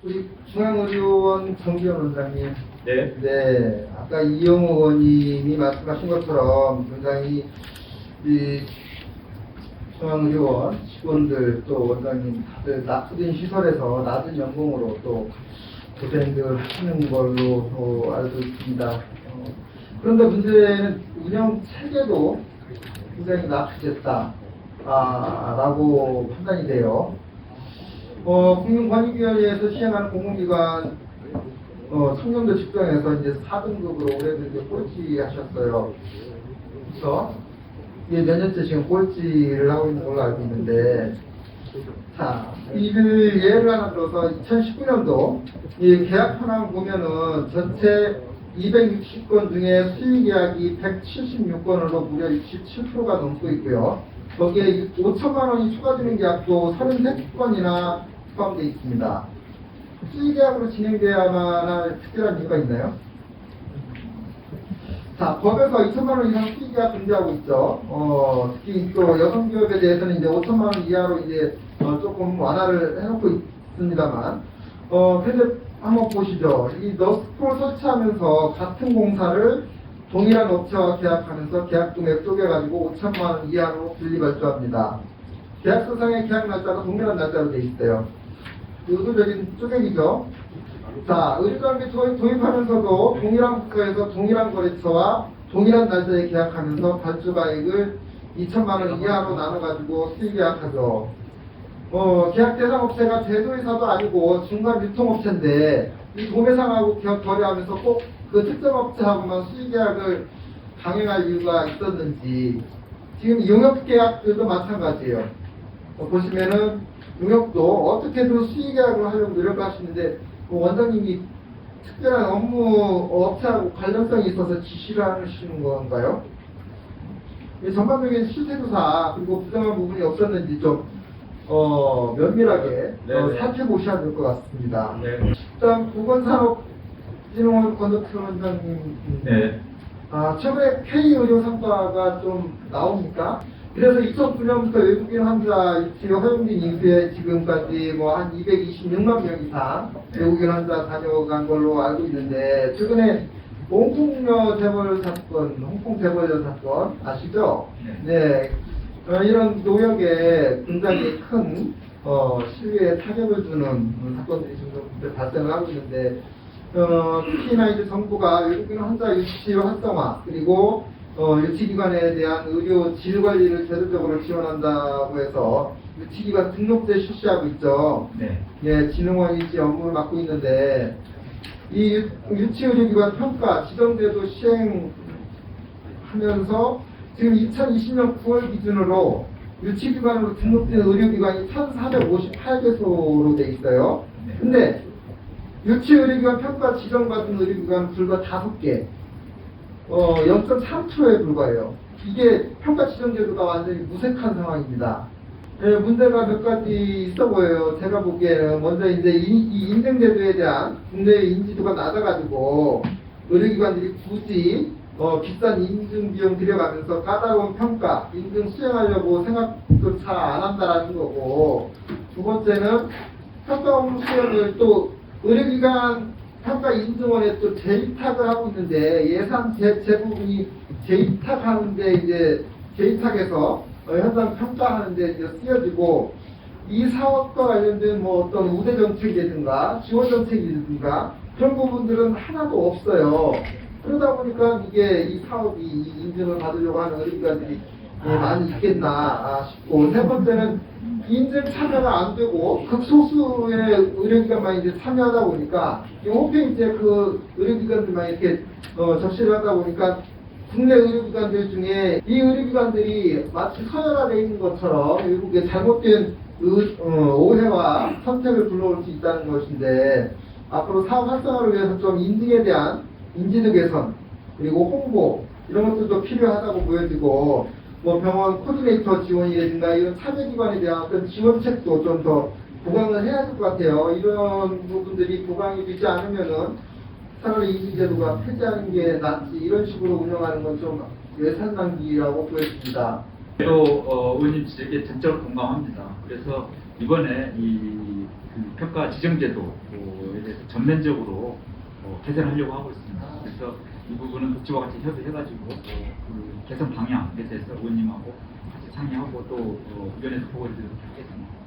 우리 중앙의료원 정기현 원장님. 네. 네, 아까 이영호 의원님이 말씀하신 것처럼 굉장히 이 중앙의료원 직원들 또 원장님 다들 낮은 시설에서 낮은 연봉으로 또 고생들 하시는 걸로 어, 알고 있습니다. 어, 그런데 문제는 운영 체계도 굉장히 낙후됐다. 아, 라고 판단이 돼요. 어, 국민권익위원회에서 시행하는 공공기관 어, 청년도 직장에서 이제 4등급으로 올해도 이제 꼴찌 하셨어요. 그래서 이게 몇 년째 지금 꼴찌를 하고 있는 걸로 알고 있는데, 자, 이를 예를 하나 들어서 2019년도 이 계약 현황 보면은 전체 260건 중에 수의 계약이 176건으로 무려 67%가 넘고 있고요. 거기에 5천만 원이 추가되는 계약도 33건이나 포함되어 있습니다. 수의 계약으로 진행돼야만 할 특별한 이유가 있나요? 자, 법에서 2천만 원 이상 수의 계약 금지하고 있죠. 어, 특히 또 여성 기업에 대해서는 이제 5천만 원 이하로 이제 어, 조금 완화를 해놓고 있습니다만, 어, 근데 한번 보시죠. 이 너스프를 설치하면서 같은 공사를 동일한 업체와 계약하면서 계약 금액 쪼개가지고 5천만 원 이하로 분리 발주합니다. 계약서상의 계약 날짜가 동일한 날짜로 돼 있어요. 의도적인 쪼개기죠. 자, 의료관계 도입, 도입하면서도 동일한 국가에서 동일한 거래처와 동일한 날짜에 계약하면서 발주가액을 2천만 원 이하로 나눠가지고 수의 계약하죠. 어, 계약 대상 업체가 제조회사도 아니고 중간 유통업체인데 이 도매상하고 계약 거래하면서 꼭 그 특정 업체하고만 수의 계약을 강행할 이유가 있었는지 지금 용역 계약들도 마찬가지예요. 어, 보시면은 용역도 어떻게든 수의 계약을 하려고 노력하시는데 그 원장님이 특별한 업무 업체하고 관련성이 있어서 지시를 하시는 건가요? 이 전반적인 실태조사 그리고 부정한 부분이 없었는지 좀 어, 면밀하게 어, 네네. 살펴보셔야 될 것 같습니다. 네. 일단 보건산업진흥원 권덕수 원장님 네. 아, 최근에 K의료 성과가 좀 나옵니까? 그래서 2009년부터 외국인 환자 입시 허용된 이후에 지금까지 뭐 한 226만 명 이상 외국인 환자 다녀간 걸로 알고 있는데 최근에 홍콩녀 재벌 사건, 홍콩 재벌녀 사건 아시죠? 네. 어, 이런 노역에 굉장히 큰 어, 신뢰에 타격을 주는 사건들이 지금 발생을 하고 있는데 어, 특히나 이제 정부가 외국인 환자 유치 활성화 그리고 어, 유치기관에 대한 의료 질 관리를 제도적으로 지원한다고 해서 유치기관 등록제 실시하고 있죠. 네. 예, 진흥원이 이제 업무를 맡고 있는데 이 유- 유치의료기관 평가 지정제도 시행하면서 지금 2020년 9월 기준으로 유치기관으로 등록된 의료기관이 1,458개소로 돼 있어요. 네. 근데 유치의료기관 평가 지정받은 의료기관 불과 5개, 어, 0.3%에 불과해요. 이게 평가 지정 제도가 완전히 무색한 상황입니다. 예, 문제가 몇 가지 있어 보여요. 제가 보기에는 먼저 이제 이, 이 인증제도에 대한 국내의 인지도가 낮아가지고 의료기관들이 굳이 어, 비싼 인증 비용 들여가면서 까다로운 평가, 인증 수행하려고 생각도 잘 안 한다라는 거고 두 번째는 평가 업무 수행을 또 의료기관 평가 인증원에 또 재입탁을 하고 있는데 예산 제, 제부분이 재입탁하는데 이제 재입탁해서 어, 현장 평가하는데 이제 쓰여지고 이 사업과 관련된 뭐 어떤 우대 정책이라든가 지원 정책이라든가 그런 부분들은 하나도 없어요. 그러다 보니까 이게 이 사업이 이 인증을 받으려고 하는 의료기관들이 예, 많이 있겠나 아, 싶고. 세 번째는 인증 참여가 안 되고 극소수의 의료기관만 이제 참여하다 보니까 이 홈페이지에 그 의료기관들만 이렇게 어, 접시를 하다 보니까 국내 의료기관들 중에 이 의료기관들이 마치 서열화되어 있는 것처럼 외국의 잘못된 의- 어, 오해와 선택을 불러올 수 있다는 것인데 앞으로 사업 활성화를 위해서 좀 인증에 대한 인지도 개선 그리고 홍보 이런 것들도 필요하다고 보여지고 뭐 병원 코디네이터 지원이라든가 이런 참여기관에 대한 어떤 지원책도 좀 더 보강을 해야 될 것 같아요. 이런 부분들이 보강이 되지 않으면은 차라리 인증제도가 폐지하는 게 낫지 이런 식으로 운영하는 건 좀 예산 낭비라고 보여집니다. 또 어, 의원님 지적에 전적으로 공감합니다. 그래서 이번에 이 그 평가 지정제도에 대해서 전면적으로 어, 개선하려고 하고 있습니다. 그래서 이 부분은 복지와 같이 협의해가지고 어, 그 개선 방향에 대해서 의원님하고 같이 상의하고 또 어, 의견에서 보고를 드리도록 하겠습니다.